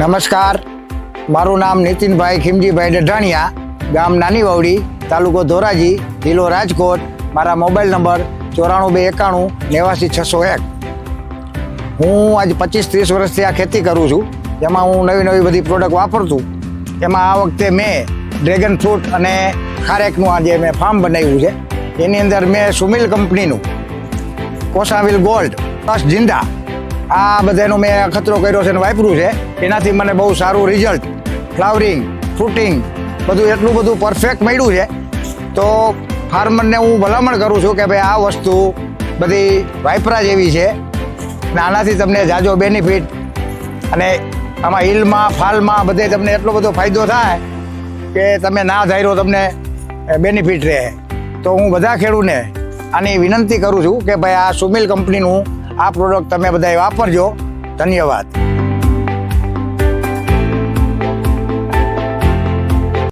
નમસ્કાર. મારું નામ નીતિનભાઈ ખીમજીભાઈ ડઢાણિયા, ગામ નાની વાવડી તાલુકો ધોરાજી, જિલ્લો રાજકોટ. મારા મોબાઈલ નંબર ચોરાણું બે એકાણું નેવાસી છસો એક. હું આજ પચીસ ત્રીસ વર્ષથી આ ખેતી કરું છું. જેમાં હું નવી નવી બધી પ્રોડક્ટ વાપરતું. એમાં આ વખતે મેં ડ્રેગન ફ્રૂટ અને ખારેકનું આજે મેં ફાર્મ બનાવ્યું છે, એની અંદર મેં સુમિલ કંપનીનું, કોસાવિલ ગોલ્ડ પ્લસ જિંદા આ બધાનો મેં ખતરો કર્યો છે અને વાપર્યું છે. એનાથી મને બહુ સારું રિઝલ્ટ ફ્લાવરિંગ ફ્રૂટિંગ બધું એટલું બધું પરફેક્ટ મળ્યું છે. તો ફાર્મરને હું ભલામણ કરું છું કે ભાઈ આ વસ્તુ બધી વાપરા જેવી છે અને આનાથી તમને જાજો બેનિફિટ અને આમાં હિલમાં ફાલમાં બધે તમને એટલો બધો ફાયદો થાય કે તમે ના ધાર્યો તમને બેનિફિટ રહે. તો હું બધા ખેડૂને આની વિનંતી કરું છું કે ભાઈ આ સુમિલ કંપનીનું આ પ્રોડક્ટ તમે બધાએ વાપરજો. ધન્યવાદ.